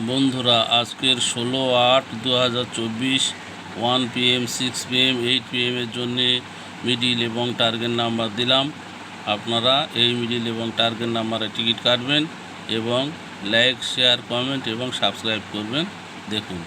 বন্ধুরা, আজকের ষোলো আট দু হাজার চব্বিশ one PM six PM eight পিএমের জন্যে মিডিল এবং টার্গেট নাম্বার দিলাম। আপনারা এই মিডিল এবং টার্গেট নাম্বারে টিকিট কাটবেন এবং লাইক শেয়ার কমেন্ট এবং সাবস্ক্রাইব করবেন। দেখুন।